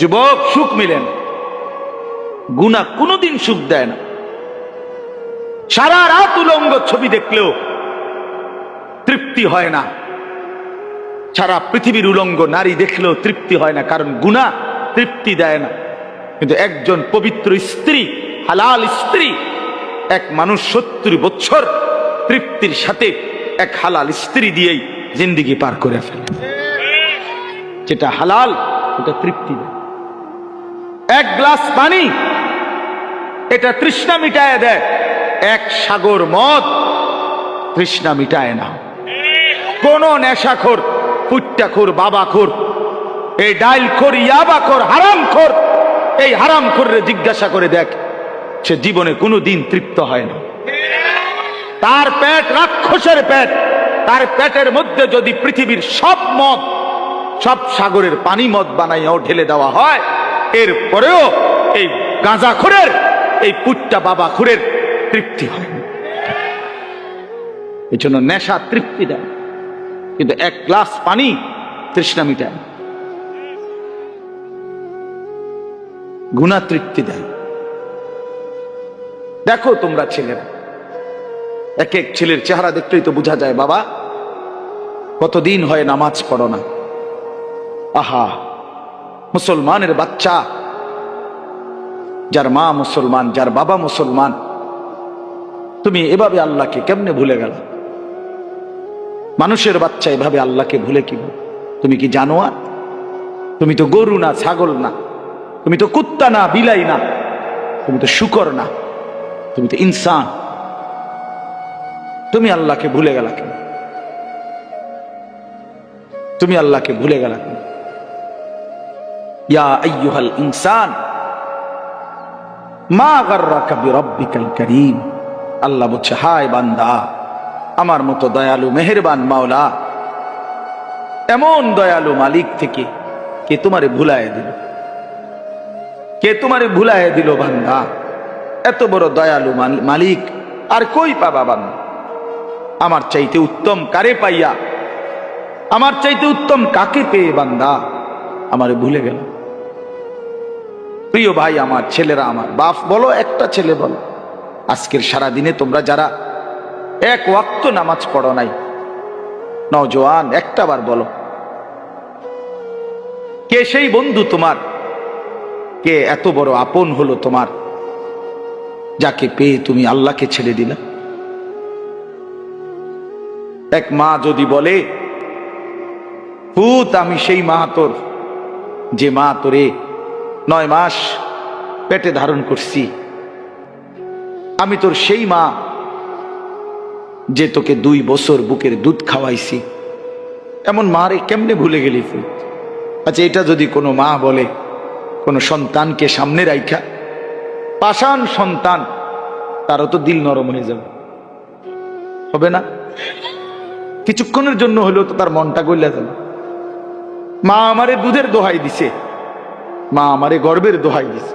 যুবক, সুখ মিলে না। গুণা কোনোদিন সুখ দেয় না। সারা রাত উলঙ্গ ছবি দেখলেও তৃপ্তি হয় না। সারা পৃথিবীর উলঙ্গ নারী দেখলেও তৃপ্তি হয় না, কারণ গুণা তৃপ্তি দেয় না। কিন্তু একজন পবিত্র স্ত্রী, হালাল স্ত্রী, এক মানুষ সত্তর বছর তৃপ্তির সাথে এক হালাল স্ত্রী দিয়েই জিন্দিগি পার করে ফেলে। যেটা হালাল, ওটা তৃপ্তি দেয়। এক গ্লাস পানি। এটা তৃষ্ণা মিটায় দেয়। এক সাগর মদ তৃষ্ণা মিটায় না। কোন নেশাখোর, পুট্টাখোর, বাবাখোর, এই ডাইল খোর ইয়াবাখোর হারাম খোর এই হারাম খোররে জিজ্ঞাসা করে দেখ, সে জীবনে কোনো দিন তৃপ্ত হয় না। তার পেট রাক্ষসের পেট। তার পেটের মধ্যে যদি পৃথিবীর সব মদ, সব সাগরের পানি মদ বানাইয়াও ঢেলে দেওয়া হয় এরপরেও এই গাঁজাখোরের এই পুট্টা বাবা খুরের তৃপ্তি হয়। এই জন্য নেশা তৃপ্তি দেয়। কিন্তু এক গ্লাস পানি তৃষ্ণা মিটায়। গুণা তৃপ্তি দেয়। দেখো তোমরা ছেলেরা। এক এক ছেলের চেহারা দেখলেই তো বোঝা যায়, বাবা, কতদিন হয় নামাজ পড়ো না। আহা মুসলমানের বাচ্চা। যার মা মুসলমান, যার বাবা মুসলমান। তুমি এভাবে আল্লাহকে কেমনে ভুলে গেল? মানুষের বাচ্চা এভাবে আল্লাহকে ভুলে কি তুমি কি জানো আর তুমি তো গরু না, ছাগল না। তুমি তো কুত্তা না, বিলাই না। তুমি তো শুকর না। তুমি তো ইনসান। তুমি আল্লাহকে ভুলে গেলা কেন? তুমি আল্লাহকে ভুলে গেলা কেন? আল্লাহ বলছে, হায় বান্দা, আমার মতো দয়ালু, মেহেরবান মাওলা, এমন দয়ালু মালিক থেকে কে তোমারে ভুলায় দিল? কে তোমারে ভুলায় দিল বান্দা? এত বড় দয়ালু মালিক, আর কই পাবা বান্দা? আমার চাইতে উত্তম কারে পাইয়া, আমার চাইতে উত্তম কাকে পেয়ে বান্দা? আমারে ভুলে গেল। প্রিয় ভাই আমার, ছেলেরা আমার, বাপ, বলো একটা ছেলে বলো। আজকের সারা দিনে তোমরা যারা এক ওয়াক্ত নামাজ পড়ো নাই নজওয়ান একটা বার বলো। কে সেই বন্ধু তোমার? কে এত বড় আপন হলো তোমার, যাকে পেয়ে তুমি আল্লাহকে ছেড়ে দিলা? এক মা যদি বলে পুত আমি সেই মা তোর, যে মা তোরে নয় মাস পেটে ধারণ করছি। আমি তোর সেই মা যে তোকে দুই বছর বুকের দুধ খাওয়াইছি। এমন মারে কেমনে ভুলে গেলি তুই? আচ্ছা এটা যদি কোনো মা বলে, কোনো সন্তানকে সামনে রাইখা, পাষাণ সন্তান, তারও তো দিল নরম হয়ে যাবে। হবে না? কিছুক্ষণের জন্য হলেও তো তার মনটা গইলা যাবে। মা আমারে দুধের দোহাই দিছে। মা আমারে গর্বের দোহাই দিছে।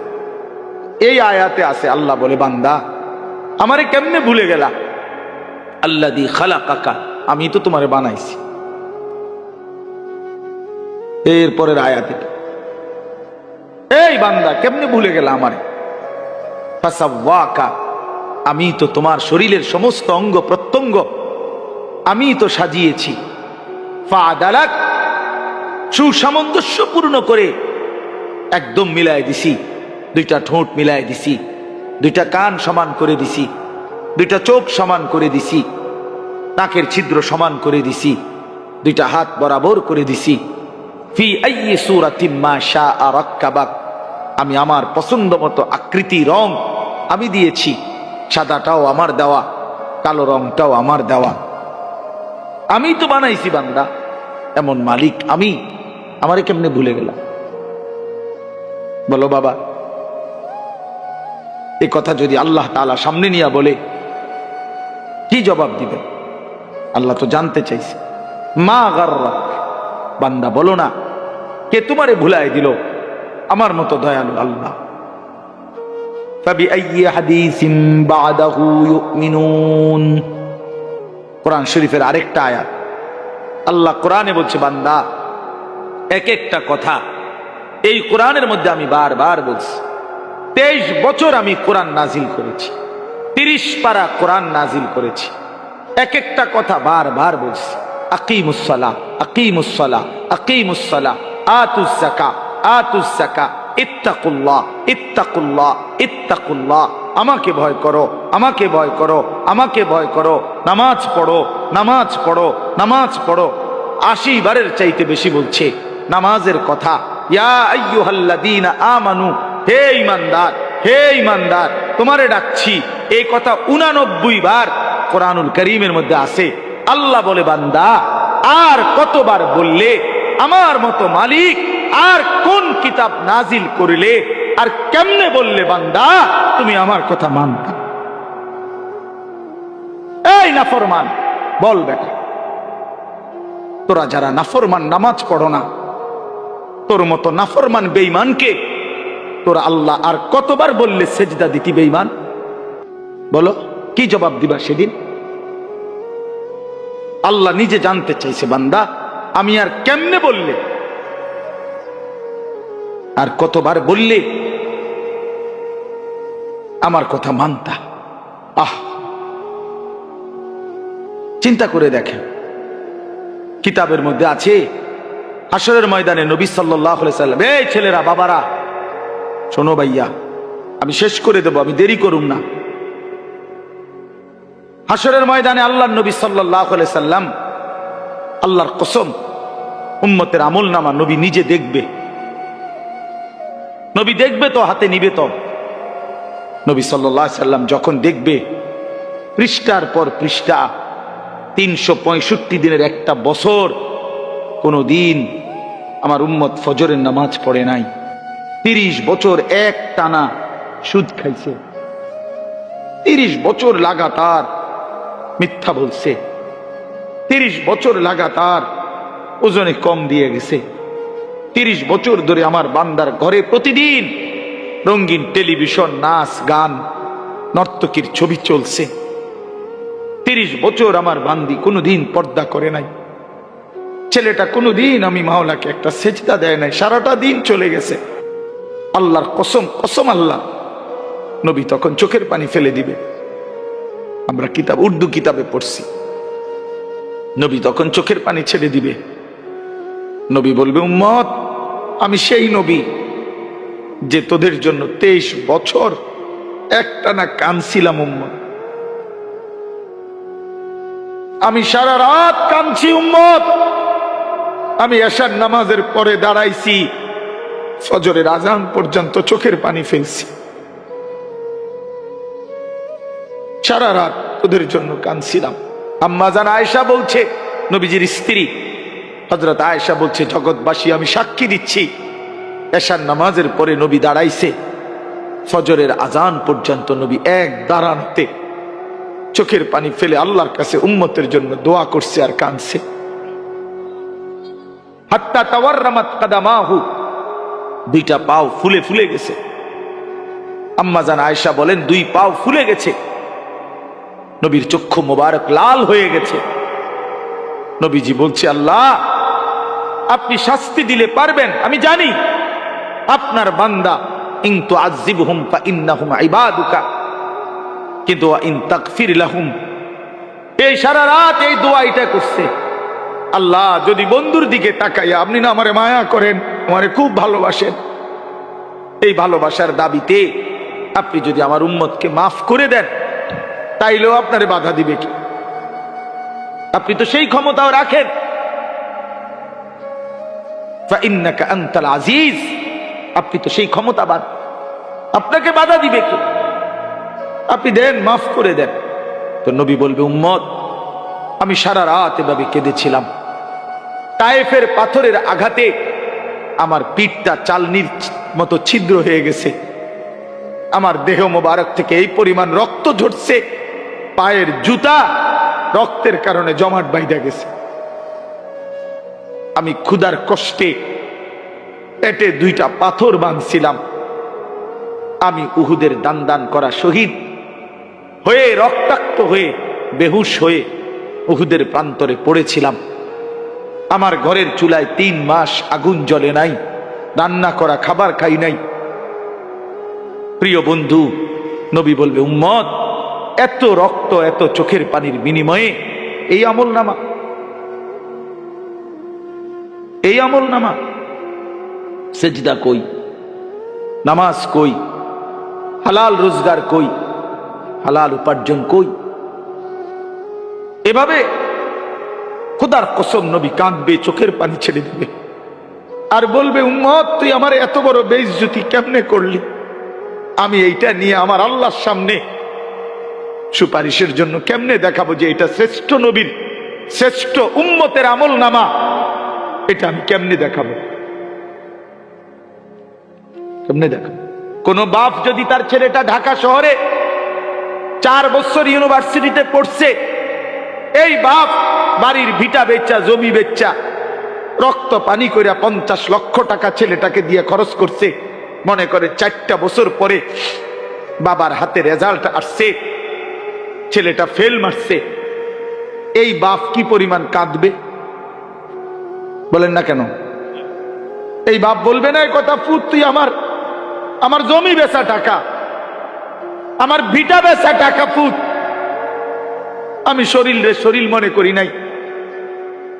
এই আয়াতে আছে, আল্লাহ বলে, বান্দা, আমারে কেমনে ভুলে গেলা? আল্লাহ দি খালা কাকা আমি তো তোমারে বানাইছি। এরপরের আয়াতে, এই বান্দা, কেমনে ভুলে গেলা আমারে? আমি তো তোমার শরীরের সমস্ত অঙ্গ প্রত্যঙ্গ, আমি তো সাজিয়েছি। ফা ফাদালাক, সুসামঞ্জস্যপূর্ণ করে একদম মিলাই দিছি। দুইটা ঠোঁট মিলাই দিছি। দুইটা কান সমান করে দিছি। দুইটা চোখ সমান করে দিছি। নাকের ছিদ্র সমান করে দিছি। দুইটা হাত বরাবর করে দিছি। ফি আমি আমার পছন্দ মতো আকৃতি রং আমি দিয়েছি। সাদাটাও আমার দেওয়া, কালো রংটাও আমার দেওয়া। আমি তো বানাইছি বান্দা। এমন মালিক আমি। আমারে কেমনে ভুলে গেলাম? বলো বাবা, এ কথা যদি আল্লাহ তালা সামনে নিয়ে বলে, কি জবাব দিবে? আল্লাহ তো জানতে চাইছে। মা গার্রাক বান্দা বলো না, কে তোমারে ভুলাই দিল? আমার মতো দয়ালু আল্লাহ। কোরআন শরীফের আরেকটা আয়াত। আল্লাহ কোরআনে বলছে, বান্দা, এক একটা কথা এই কোরআনের মধ্যে আমি বারবার বলছি, তেইশ বছর আমি কোরআন নাজিল করেছি, তিরিশ পারা কোরআন নাজিল করেছি এক একটা কথা বারবার বলছি আকিমুসলা আকিমুসলা আকিমুসলা আতুসাকা আতুসাকা ইত্তাকুল্লাহ ইত্তাকুল্লাহ ইত্তাকুল্লাহ, আমাকে ভয় করো, আমাকে ভয় করো, আমাকে ভয় করো, নামাজ পড়ো নামাজ পড়ো নামাজ পড়ো, আশি বারের চাইতে বেশি বলছে, নামাজের কথা হে ইমানদার হে ইমানদার তোমারে ডাকছি, এই কথা উনানব্বই বার কোরআনুল করিমের মধ্যে আছে। আল্লাহ বলে, বান্দা, আর কতবার বললে, আমার মতো মালিক, আর কোন কিতাব নাজিল করিলে, আর কেমনে বললে, বান্দা, তুমি আমার কথা মানতা এই নাফরমান, বল বেটা তোরা যারা নাফরমান, নামাজ পড়ো না তোর মতো নাফরমান বেইমানকে তোর আল্লাহ আর কতবার বললে সেজদা দিতি বেইমান বলো, কি জবাব দিবা সেদিন? আল্লাহ নিজে জানতে চাইছে, বান্দা, আমি আর কেমনে বললে? আর কতবার বললে? আমার কথা মানতা। আহ! চিন্তা করে দেখেন, কিতাবের মধ্যে আছে হাসরের ময়দানে নবী সাল্লাম, এই ছেলেরা, বাবারা, শোনো ভাইয়া, আমি শেষ করে দেব, আমি দেরি করুম না। হাসরের ময়দানে আল্লাহ নবী সাল্লাহ সাল্লাম, আল্লাহর কসম, উম্মতের আমল নামা নবী নিজে দেখবে। নবী দেখবে তো, হাতে নিবে তো। নবী সাল্লাহ সাল্লাম যখন দেখবে, পৃষ্ঠার পর পৃষ্ঠা, তিনশো পঁয়ষট্টি দিনের একটা বছর, কোনো দিন আমার উম্মত ফজরের নামাজ পড়ে নাই। তিরিশ বছর এক টানা সুদ খাইছে। তিরিশ বছর লাগাতার মিথ্যা বলছে। তিরিশ বছর লাগাতার ওজনে কম দিয়ে গেছে। তিরিশ বছর ধরে আমার বান্দার ঘরে প্রতিদিন রঙিন টেলিভিশন, নাচ, গান, নর্তকীর ছবি চলছে। তিরিশ বছর আমার বান্দি কোনোদিন পর্দা করে নাই। ছেলেটা কোনোদিন আমি মাওলাকে একটা সেজদা দেয় নাই, সারাটা দিন চলে গেছে। আল্লাহর কসম কসম আল্লাহ। নবী তখন চোখের পানি ফেলে দিবে। আমরা কিতাব, উর্দু কিতাবে পড়ছি। নবী তখন চোখের পানি ছেড়ে দিবে। নবী বলবে, উম্মত, আমি সেই নবী যে তোদের জন্য তেইশ বছর একটানা কানছিলাম উম্মত। আমি সারা রাত কাঁদছি, উম্মত। আমি এশার নামাজের পরে দাঁড়াইছি, ফজরের আজান পর্যন্ত চোখের পানি ফেলছি। সারা রাত ওদের জন্য কাঁদছিলাম। আম্মা জান আয়েশা বলছে, নবীজির স্ত্রী হজরত আয়েশা বলছে, জগৎবাসী, আমি সাক্ষী দিচ্ছি। এশার নামাজের পরে নবী দাঁড়াইছে, ফজরের আজান পর্যন্ত নবী এক দাঁড়ানোতে চোখের পানি ফেলে আল্লাহর কাছে উম্মতের জন্য দোয়া করছে আর কাঁদছে। হাত্তা টাওয়ার রামাত কাদামাহু। দুইটা পাও ফুলে ফুলে গেছে। আম্মা জান আয়েশা বলেন, দুই পাও ফুলে গেছে। নবীর চক্ষু মোবারক লাল হয়ে গেছে। নবীজি বলছে, আল্লাহ, আপনি শাস্তি দিলে পারবেন, আমি জানি। আপনার বান্দা ইন্তু আজিব হুম ফা ইন্নাহুম ইবাদুকা। কিন্তু ইন তাকফির লাহুম। এই সারা রাত এই দোয়া এটা করছে। আল্লাহ, যদি বন্ধুর দিকে তাকাইয়া আপনি না আমারে মায়া করেন, আমারে খুব ভালোবাসেন। এই ভালোবাসার দাবিতে আপনি যদি আমার উম্মতকে মাফ করে দেন, তাইলেও আপনারে বাধা দিবে কি? আপনি তো সেই ক্ষমতাও রাখেন। আজিজ, আপনি তো সেই ক্ষমতাবান। আপনাকে বাধা দিবে কি? আপনি দেন, মাফ করে দেন। তো নবী বলবে, উম্মত, আমি সারা রাত এভাবে কেঁদেছিলাম। টাইফের পাথরের আঘাতে আমার পিঠটা চালনির মতো ছিদ্র হয়ে গেছে। আমার দেহ মোবারক থেকে এই পরিমাণ রক্ত ঝরছে। পায়ের জুতা রক্তের কারণে জমাট বাইদা গেছে। আমি ক্ষুধার কষ্টে পেটে দুইটা পাথর বাঁধছিলাম। আমি উহুদের দান দান করা শহীদ হয়ে রক্তাক্ত হয়ে বেহুশ হয়ে উহুদের প্রান্তরে পড়েছিলাম। আমার ঘরের চুলায় তিন মাস আগুন জ্বলে নাই, রান্না করা খাবার খাই নাই। প্রিয় বন্ধু, নবী বলবে, উম্মত, এত রক্ত, এত চোখের পানির বিনিময়ে এই আমল নামা এই আমল নামা সেজদা কই, নামাজ কই, হালাল রোজগার কই, হালাল উপার্জন কই? এভাবে খোদার কসম নবী কাঁদবে, চোখের পানি ছেড়ে দেবে। আর বলবে, উম্মত, তুই আমার এত বড় বেইজ্জতি কেমনে করলি? আমি এইটা নিয়ে আমার আল্লাহর সামনে সুপারিশের জন্য কেমনে দেখাবো যে এটা শ্রেষ্ঠ নবীর, শ্রেষ্ঠ উম্মতের আমল নামা এটা আমি কেমনে দেখাবো? কেমনে দেখাবো? কোন বাপ যদি তার ছেলেটা ঢাকা শহরে চার বছর ইউনিভার্সিটিতে পড়ছে এই বাপ, বাড়ির ভিটা বেচা, জমি বেচা, রক্ত পানি করিয়া পঞ্চাশ লক্ষ টাকা ছেলেটাকে দিয়ে খরচ করছে। মনে করে চারটা বছর পরে বাবার হাতে রেজাল্ট আসছে, ছেলেটা ফেল মারছে। এই বাপ কি পরিমাণ কাঁদবে? বলেন না কেন? এই বাপ বলবে না কথা পুত তুই আমার আমার জমি বেচা টাকা, আমার ভিটা বেচা টাকা পুত আমি শরীর রে শরীর মনে করি নাই।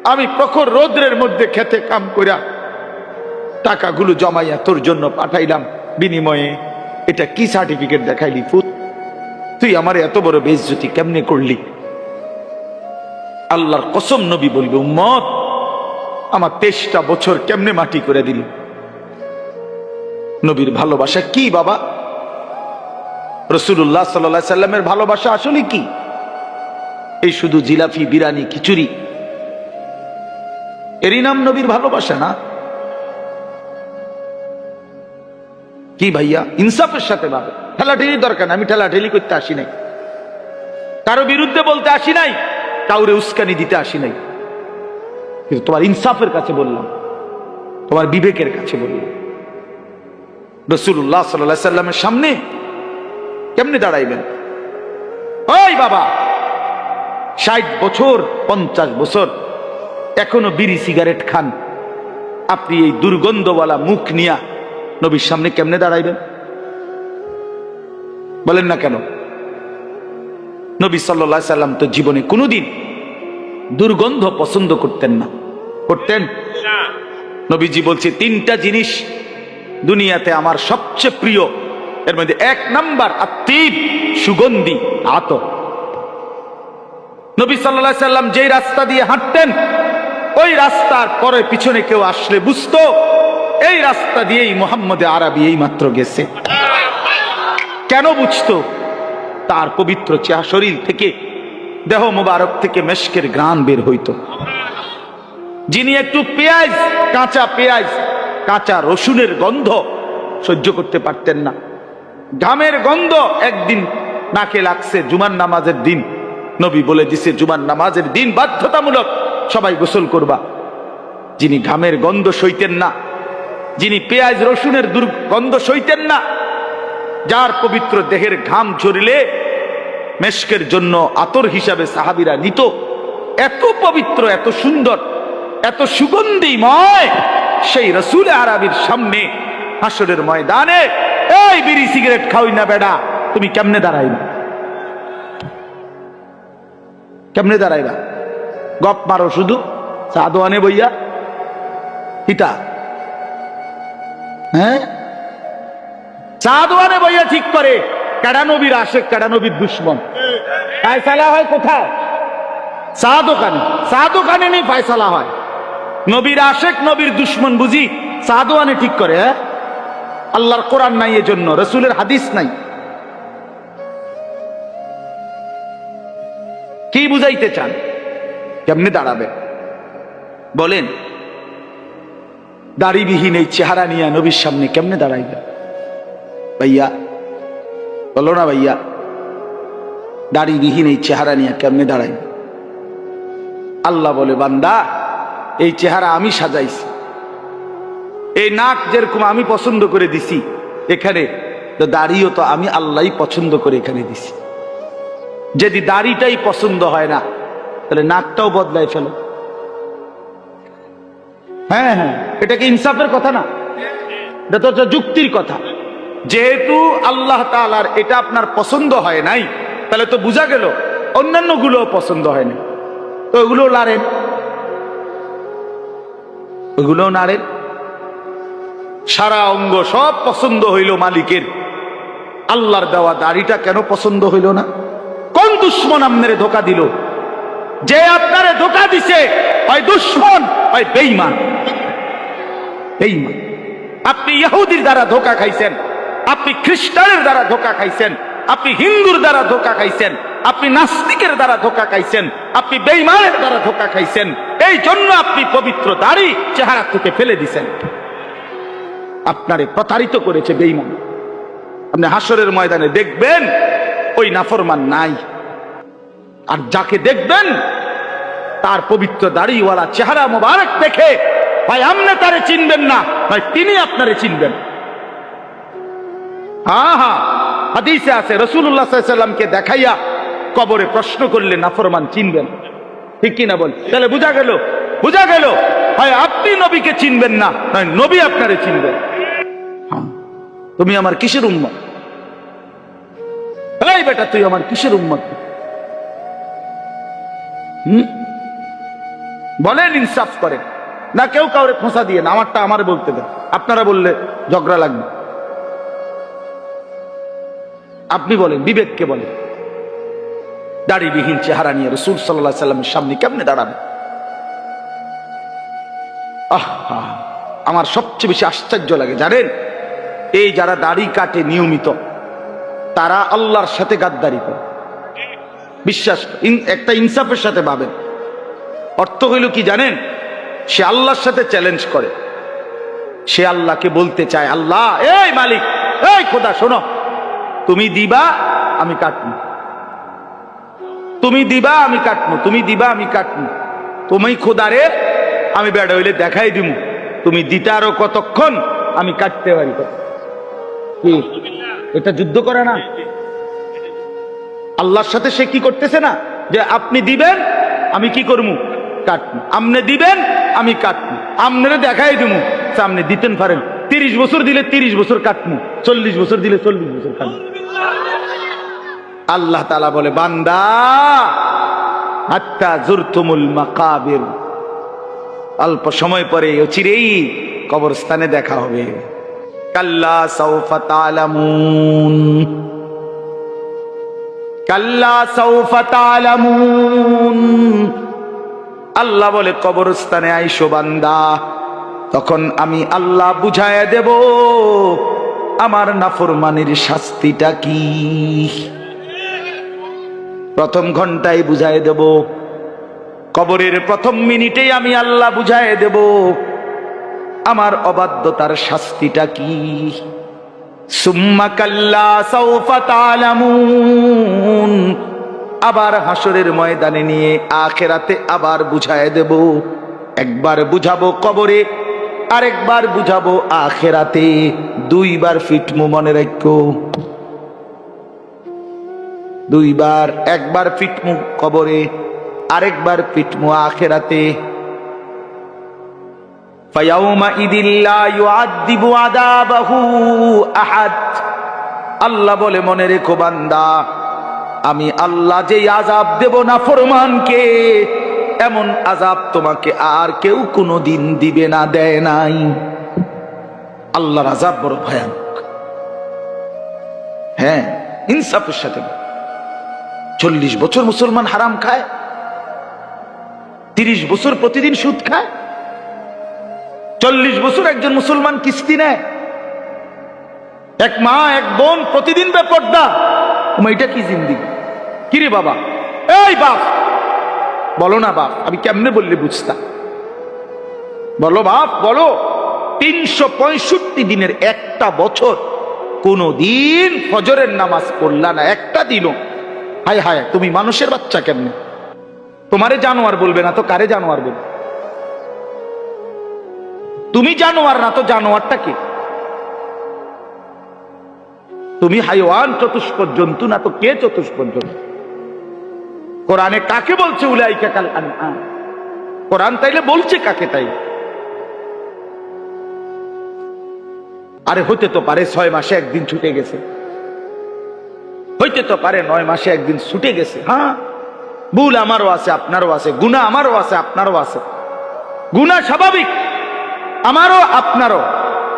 আমি প্রখর রৌদ্রের মধ্যে খেতে কাম করিয়া টাকাগুলো জমাইয়া তোর জন্য পাঠাইলাম। বিনিময়ে এটা কি সার্টিফিকেট দেখাইলি ফুত তুই আমার এত বড় বেজ্জতি কেমনে করলি? আল্লাহর কসম নবী বলবে, উম্মত, আমার তেইশটা বছর কেমনে মাটি করে দিলি? নবীর ভালোবাসা কি বাবা? রসুল্লাহ সাল্লা সাল্লামের ভালোবাসা আসলে কি? এই শুধু জিলাফি বিরানি খিচুড়ি। এরই নাম নবীর ভালোবাসা না? কি ভাইয়া? ইনসাফের সাথে ভাবে। ঠেলাঠেলির দরকার আমি ঠেলাঠেলি করতে আসি নাই। কারও বিরুদ্ধে বলতে আসি নাই, কাউরে উস্কানি দিতে আসি নাই। কিন্তু তোমার ইনসাফের কাছে বললাম, তোমার বিবেকের কাছে বললাম। রসুল্লাহ সাল্লাহ সাল্লামের সামনে কেমনে দাঁড়াইবেন? ওই বাবা! ষাট বছর, পঞ্চাশ বছর। এখনও বিড়ি সিগারেট খান। আপনি এই দুর্গন্ধওয়ালা মুখ নিয়া নবীর সামনে কেমনে দাঁড়াইবেন? বলেন না কেন? নবী সাল্লা সাল্লাম তো জীবনে কোনোদিন দুর্গন্ধ পছন্দ করতেন না। করতেন? নবীজি বলছে, তিনটা জিনিস দুনিয়াতে আমার সবচেয়ে প্রিয়। এর মধ্যে এক নাম্বার আত্মীপ সুগন্ধি আত নবী সাল্লা সাল্লাম যেই রাস্তা দিয়ে হাঁটতেন, ওই রাস্তার পরে পিছনে কেউ আসলে বুঝতো, এই রাস্তা দিয়েই মোহাম্মদে আরবি এই মাত্র গেছে। কেন বুঝতো? তার পবিত্র চেহারা শরীর থেকে, দেহ মোবারক থেকে মেশকের গ্রান বের হইতো। যিনি একটু পেঁয়াজ, কাঁচা পেঁয়াজ, কাঁচা রসুনের গন্ধ সহ্য করতে পারতেন না। ঘামের গন্ধ একদিন নাকে লাগছে জুমার নামাজের দিন। নবী বলে দিছে, জুমার নামাজের দিন বাধ্যতামূলক সবাই গোসল করবা। যিনি ঘামের গন্ধ সইতেন না, যিনি পেঁয়াজ রসুনের দুর্গন্ধ সইতেন না, যার পবিত্র দেহের ঘাম ঝরিলে মেশকের জন্য আতর হিসাবে সাহাবিরা নিত, এত পবিত্র, এত সুন্দর, এত সুগন্ধিময়, সেই রসুল আরবির সামনে হাসরের ময়দানে, এই বিড়ি সিগারেট খাওই না বেডা তুমি কেমনে দাঁড়াইবা? কেমনে দাঁড়াইবা? গপ মারো শুধু সাদোয়ানে বইয়া। হিতা হ্যাঁ? সাদোয়ানে বইয়া ঠিক করে কাডানবীর আশেক কাডানবীর দুশ্মন। ফায়সালা হয় কোথায়? চা দোকানে। চা দোকানে নেই ফায়সালা হয়। নবীর আশেক, নবীর দুশ্মন, বুঝি? চা দোয়ানে ঠিক করে হ্যাঁ? আল্লাহর কোরআন নাই এজন্য, রসুলের হাদিস নাই। কি বুঝাইতে চান? কেমনে দাঁড়াবে? বলেন। দাড়িবিহীন এই চেহারা নিয়ে নবীর সামনে কেমনে দাঁড়াইবে? ভাইয়া বলো না ভাইয়া দাড়িবিহীন এই চেহারা নিয়ে কেমনে দাঁড়াইবে? আল্লাহ বলে বান্দা এই চেহারা আমি সাজাইছি। এই নাক যেরকম আমি পছন্দ করে দিছি এখানে তো দাড়িও তো আমি আল্লাহ পছন্দ করে এখানে দিছি। যদি দাড়িটাই পছন্দ হয় না, তাহলে নাকটাও বদলায় ফেলো। হ্যাঁ হ্যাঁ এটা কি ইনসাফের কথা না? এটা তো যুক্তির কথা। যেহেতু আল্লাহ তালার এটা আপনার পছন্দ হয় নাই, তাহলে তো বোঝা গেল অন্যান্যগুলো পছন্দ হয়নি তো ওগুলো লাড়েন ওগুলো নাড়েন। সারা অঙ্গ সব পছন্দ হইল মালিকের। আল্লাহর দেওয়া দাড়িটা কেন পছন্দ হইল না? কোন দুশ্মন আপনারে ধোকা দিল? যে আপনারে ধোকা দিছে হয় দুশ্মন হয় বেইমান বেইমান আপনি ইহুদির দ্বারা ধোকা খাইছেন, আপনি খ্রিস্টানের দ্বারা ধোকা খাইছেন, আপনি হিন্দুর দ্বারা ধোকা খাইছেন, আপনি নাস্তিকের দ্বারা ধোকা খাইছেন, আপনি বেইমানের দ্বারা ধোকা খাইছেন, এই জন্য আপনি পবিত্র দাড়ি চেহারা থেকে ফেলে দিছেন। আপনারে প্রতারিত করেছে বেইমান আপনি হাসরের ময়দানে দেখবেন ওই নাফরমান নাই। আর যাকে দেখবেন, তার পবিত্র দাড়িওয়ালা চেহারা মোবারক দেখে, ভাই আমনে তারে চিনবেন না। ভাই, তিনি আপনারে চিনবেন। হ্যাঁ হ্যাঁ হাদিসে আছে রসুল্লাহ সাল্লামকে দেখাইয়া কবরে প্রশ্ন করলে নাফরমান চিনবেন। ঠিক কিনা বল? তাহলে বোঝা গেল বোঝা গেল হয় আপনি নবীকে চিনবেন না। নবী আপনারে চিনবেন। তুমি আমার কিসের উম্মত? এই বেটা, তুই আমার কিসের উম্মত? বলেন ইনসাফ করেন না, কেউ কাউরে খোঁসা দিয়ে না, আমারটা আমার বলতে দেন। আপনারা বললে ঝগড়া লাগবে। আপনি বলেন, বিবেককে বলেন। দাড়িবিহীন চেহারা নিয়ে রসুল সাল্লাহ সাল্লামের সামনে কেমনে দাঁড়াবে? আমার সবচেয়ে বেশি আশ্চর্য লাগে, জানেন? এই যারা দাড়ি কাটে নিয়মিত তারা আল্লাহর সাথে গাদ্দারি করে। বিশ্বাস একটা ইনসাফের সাথে ভাবেন। অর্থ হইল কি জানেন? সে আল্লাহর সাথে চ্যালেঞ্জ করে। সে আল্লাহকে বলতে চায়, আল্লাহ, এই মালিক, এই খোদা, শোনো, তুমি দিবা, আমি কাটবো। তুমি দিবা, আমি কাটবো। তুমি দিবা, আমি কাটবো। তুমি খোদারে, আমি বেড়া হইলে দেখাই দিব তুমি দিতে আরও কতক্ষণ, আমি কাটতে পারি। কি? এটা যুদ্ধ করে না। আল্লাহর সাথে সে কি করতেছে না? যে আপনি দিবেন আমি কি করব? কাটবো। আমনে দিবেন আমি কাটবো। আপনারে দেখাই দিব সামনে দিতেন পারেন। তিরিশ বছর দিলে তিরিশ বছর কাটবো। চল্লিশ বছর দিলে চল্লিশ বছর কাটবো। আল্লাহ তালা বলে বান্দা হাত্তা জুরতুমুল মাকাবির। অল্প সময় পরে অচিরেই কবরস্থানে দেখা হবে। কাল্লা কাল্লা আল্লাহ বলে কবরস্থানে আইসো বান্দা। তখন আমি আল্লাহ বুঝায় দেব, আমার নাফরমানির শাস্তিটা কি? প্রথম ঘন্টায় বুঝায় দেব, কবরের প্রথম মিনিটেই আমি আল্লাহ বুঝায় দেব। আমার অবাধ্যতার শাস্তিটা কি? সুম্মা কাল্লা আবার হাসরের ময়দানে নিয়ে আখেরাতে আবার বুঝায় দেব। একবার বুঝাবো কবরে, আরেকবার বুঝাবো আখেরাতে। দুইবার ফিটমু মনে রাখো। দুইবার, একবার ফিটমু কবরে, আরেকবার ফিটমু আখেরাতে। আল্লাহ বলে, মনে রেখো বান্দা, আমি আল্লাহ যে আজাব দেব না ফরমানকে, এমন আজাব তোমাকে আর কেউ কোনো দিন দিবে না, দেয় নাই। আল্লাহর আজাব বড় ভয়ানক। হ্যাঁ ইনসাফের সাথে চল্লিশ বছর মুসলমান হারাম খায়, তিরিশ বছর প্রতিদিন সুদ খায় চল্লিশ বছর একজন মুসলমান কিস্তি নেয়। এক মা, এক বোন প্রতিদিন বেপর্দা। এটা কি জিন্দি? কিরে বাবা? এই বাপ! বলো না বাপ, আমি কেমনে বললে বুঝতাম? বলো বাপ, বলো। তিনশো পঁয়ষট্টি দিনের একটা বছর কোনো দিন ফজরের নামাজ পড়লা না, একটা দিনও। হায় হায়, তুমি মানুষের বাচ্চা কেমনে? তোমারে জানোয়ার বলবে না তো কারে জানোয়ার বলবে? তুমি জানোয়ার না তো জানোয়ারটা কি? তুমি হাইওয়ান চতুষ্পদ জন্তু না তো কে চতুষ্পদ জন্তু? কোরআনে কাকে বলছে উলাইকা কাল কোরআন তাইলে বলছে কাকে তাই? আরে হতে তো পারে ছয় মাসে একদিন ছুটে গেছে। হইতে তো পারে নয় মাসে একদিন ছুটে গেছে। হ্যাঁ? ভুল আমারও আছে, আপনারও আছে গুণা আমারও আছে, আপনারও আছে। গুণা স্বাভাবিক। আমারও, আপনারও।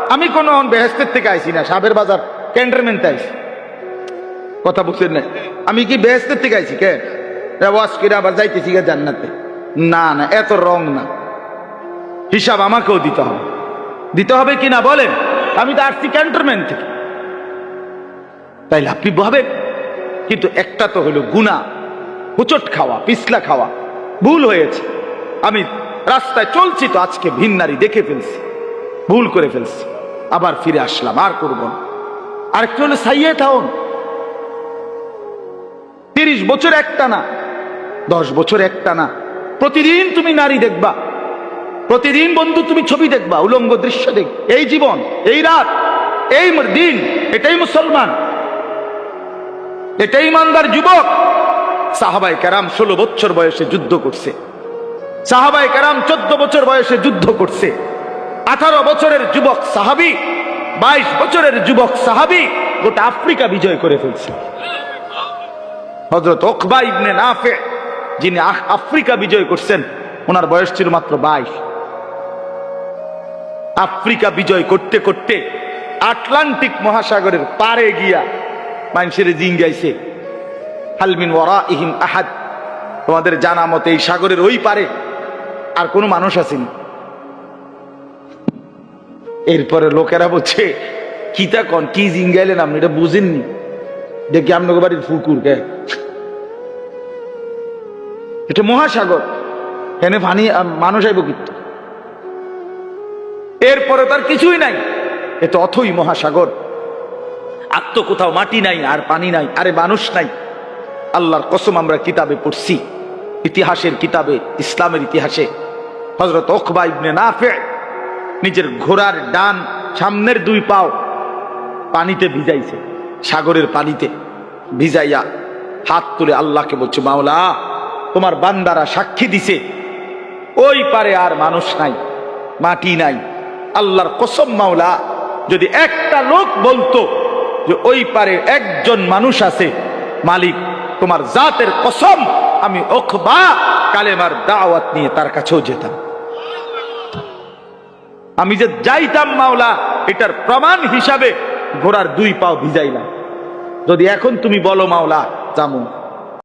আমি কোনো বেহেস্তের থেকে আইছি না সাবের বাজার, ক্যান্টনমেন্টে আইছি। কথা বুঝছেন না? আমি কি বেহেস্তের থেকে আইছি, কে? ওয়াশ করে আবার যাইতেছি গে জান্নাতে। না না, এত রং না। হিসাব আমাকেও দিতে হবে। দিতে হবে কি না বলেন? আমি তো আসছি ক্যান্টনমেন্ট থেকে। তাইলে আপনি ভাবেন, কিন্তু একটা তো হলো গুণা হুচট খাওয়া, পিছলা খাওয়া, ভুল হয়েছে। আমি রাস্তায় চলছি তো আজকে ভিন্নারি দেখে ফেলছি, ভুল করে ফেলছি, আবার ফিরে আসলাম, আর করব না। আরেকটা হলো সাইয়ে থাউন তিরিশ বছর একটা না, দশ বছর একটা না। প্রতিদিন তুমি নারী দেখবা, প্রতিদিন বন্ধু তুমি ছবি দেখবা, উলঙ্গ দৃশ্য দেখ, এই জীবন, এই রাত, এই দিন, এটাই মুসলমান। এটাই ইমানদার যুবক। সাহাবাই কারাম ষোলো বছর বয়সে যুদ্ধ করছে। সাহাবাই কারাম চোদ্দ বছর বয়সে যুদ্ধ করছে। আঠারো বছরের যুবক সাহাবি, বাইশ বছরের যুবক সাহাবি গোটা আফ্রিকা বিজয় করে ফেলছে। হজরত ওকবা ইবনে নাফে, যিনি আফ্রিকা বিজয় করছেন, ওনার বয়স ছিল মাত্র বাইশ। আফ্রিকা বিজয় করতে করতে আটলান্টিক মহাসাগরের পারে গিয়া মানুষের জিঙ্গাইছে হালমিন ওরা ইহিম আহাদ। তোমাদের জানা মতে এই সাগরের ওই পারে আর কোনো মানুষ আসেনি। এরপরে লোকেরা বলছে কিতা কন? কি জিঙ্গাইলেন আপনি এটা বুঝেননি। দেখি আপনাকে বাড়ির ফুকুর, কে? এটা মহাসাগর। এনে পানি মানুষ আইব কিন্তু এরপরে তার কিছুই নাই। এ তো অথই মহাসাগর। আর তো কোথাও মাটি নাই, আর পানি নাই, আরে মানুষ নাই। আল্লাহর কসম আমরা কিতাবে পড়ছি। ইতিহাসের কিতাবে, ইসলামের ইতিহাসে। হজরত ওখবা ইবনে নাফে, নিজের ঘোড়ার ডান সামনের দুই পাও পানিতে ভিজাইছে, সাগরের পানিতে ভিজাইয়া হাত তুলে আল্লাহকে বলছে, মাওলা, তোমার বান্দারা সাক্ষী দিছে, ওই পারে আর মানুষ নাই, মাটি নাই। আল্লাহর কসম, মাওলা, যদি একটা লোক বলতো যে ওই পারে একজন মানুষ আছে, মালিক, তোমার জাতের কসম, আমি ওখবা কালেমার দাওয়াত নিয়ে তার কাছেও যেতাম। আমি যে যাইতাম মাওলা, এটার প্রমাণ হিসাবে ঘোড়ার দুই পাও ভিজাইলাম। যদি এখন তুমি বলো মাওলা, জামু।